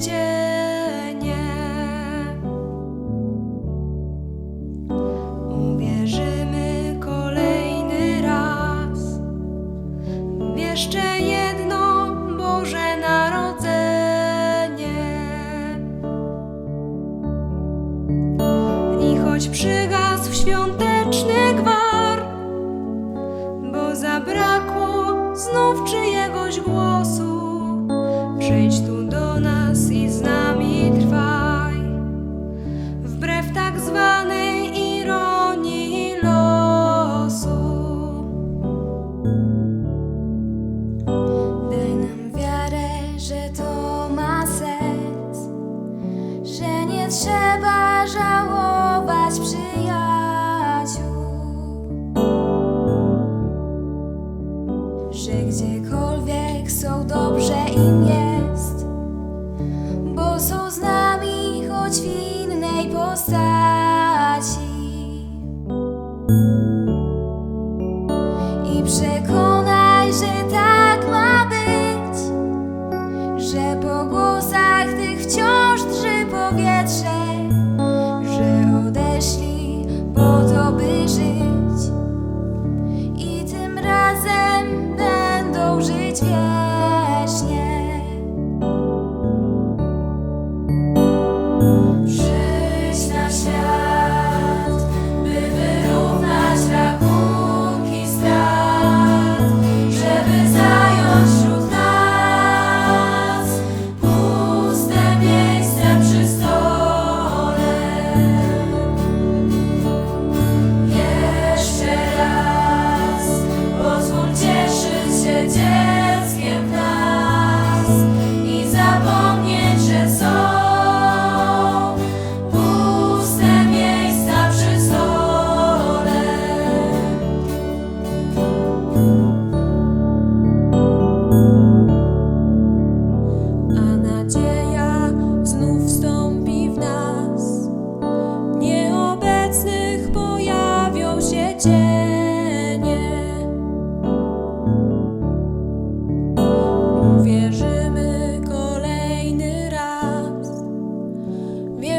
cienie. Uwierzymy kolejny raz w jeszcze jedno Boże Narodzenie. I choć przygasł świąteczny gwar, bo zabrakło znów czyjegoś głosu, przyjdź tu do nas i z nami trwaj. Wbrew tak zwanej ironii losu. Daj nam wiarę, że to I przekonaj, że tak ma być, że po głosach tych wciąż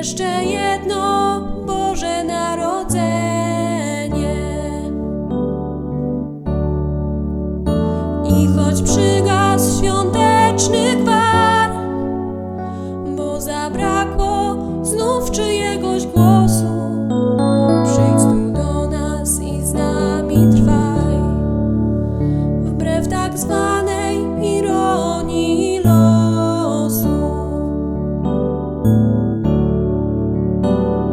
jeszcze jedno Boże Narodzenie. I choć przygas świąteczny gwar, bo zabrakło znów czyjegoś głosu, przyjdź tu do nas i z nami trwaj, wbrew tak zwanej.